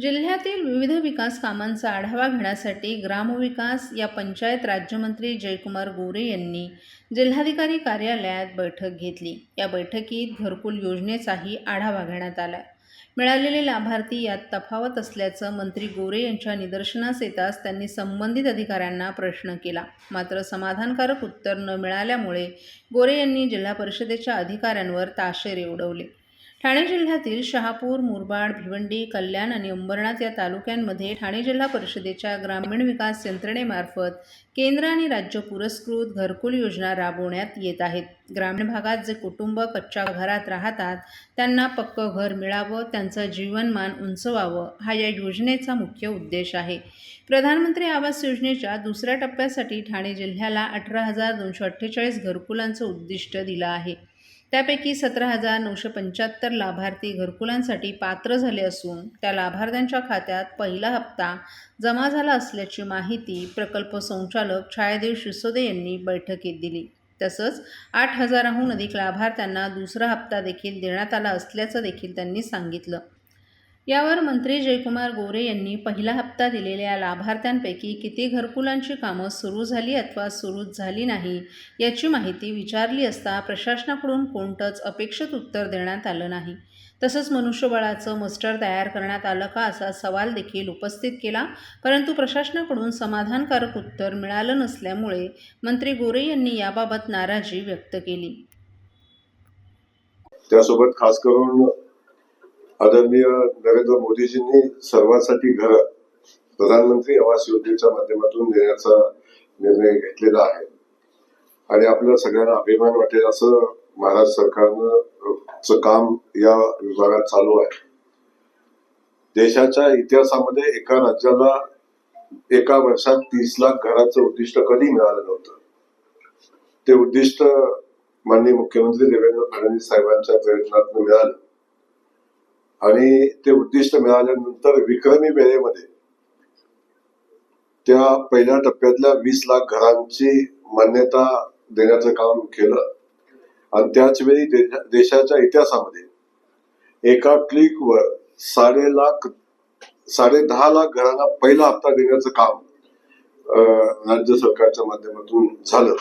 जिल्ह्यातील विविध विकास कामांचा आढावा घेण्यासाठी ग्रामविकास या पंचायत राज्यमंत्री जयकुमार गोरे यांनी जिल्हाधिकारी कार्यालयात बैठक घेतली. या बैठकीत घरकुल योजनेचाही आढावा घेण्यात आला. मिळालेले लाभार्थी यात तफावत असल्याचं मंत्री गोरे यांच्या निदर्शनास येताच त्यांनी संबंधित अधिकाऱ्यांना प्रश्न केला. मात्र समाधानकारक उत्तर न मिळाल्यामुळे गोरे यांनी जिल्हा परिषदेच्या अधिकाऱ्यांवर ताशेरे उडवले. ठाणे जिल्ह्यातील शहापूर मुरबाड भिवंडी कल्याण आणि अंबरनाथ या तालुक्यांमध्ये ठाणे जिल्हा परिषदेच्या ग्रामीण विकास यंत्रणेमार्फत केंद्र आणि राज्य पुरस्कृत घरकुल योजना राबवण्यात येत आहेत. ग्रामीण भागात जे कुटुंब कच्च्या घरात राहतात त्यांना पक्कं घर मिळावं त्यांचं जीवनमान उंचवावं हा या योजनेचा मुख्य उद्देश आहे. प्रधानमंत्री आवास योजनेच्या दुसऱ्या टप्प्यासाठी ठाणे जिल्ह्याला अठरा हजार दोनशे अठ्ठेचाळीस घरकुलांचं उद्दिष्ट दिलं आहे. त्यापैकी सतरा हजार नऊशे पंच्याहत्तर लाभार्थी घरकुलांसाठी पात्र झाले असून त्या लाभार्थ्यांच्या खात्यात पहिला हप्ता जमा झाला असल्याची माहिती प्रकल्प संचालक छायादेव शिसोदे यांनी बैठकीत दिली. तसंच आठ हजाराहून अधिक लाभार्थ्यांना दुसरा हप्ता देखील देण्यात आला असल्याचं देखील त्यांनी सांगितलं. यावर मंत्री जयकुमार गोरे यांनी पहिला हप्ता दिलेल्या लाभार्थ्यांपैकी किती घरकुलांची कामं सुरू झाली अथवा सुरूच झाली नाही याची माहिती विचारली असता प्रशासनाकडून कोणतंच अपेक्षित उत्तर देण्यात आलं नाही. तसंच मनुष्यबळाचं मस्टर तयार करण्यात आलं का असा सवाल देखील उपस्थित केला परंतु प्रशासनाकडून समाधानकारक उत्तर मिळालं नसल्यामुळे मंत्री गोरे यांनी याबाबत नाराजी व्यक्त केली. त्यासोबत खास करून आदरणीय नरेंद्र मोदीजींनी सर्वांसाठी घर प्रधानमंत्री आवास योजनेच्या माध्यमातून देण्याचा निर्णय घेतलेला आहे. आणि आपल्या सगळ्यांना अभिमान वाटेल असं महाराष्ट्र सरकारनं काम या विभागात चालू आहे. देशाच्या इतिहासामध्ये एका राज्याला एका वर्षात तीस लाख घराचं उद्दिष्ट कधी मिळालं नव्हतं? ते उद्दिष्ट माननीय मुख्यमंत्री देवेंद्र फडणवीस साहेबांच्या प्रयत्नातून मिळालं. आणि ते उद्दिष्ट मिळाल्यानंतर विक्रमी वेळेमध्ये त्या पहिल्या टप्प्यातल्या वीस लाख घरांची मान्यता देण्याचं काम केलं. आणि त्याच वेळी देशा- देशाच्या इतिहासामध्ये एका क्लिकवर साडे लाख साडे दहा लाख घरांना पहिला हप्ता देण्याचं काम अं, राज्य सरकारच्या माध्यमातून झालं.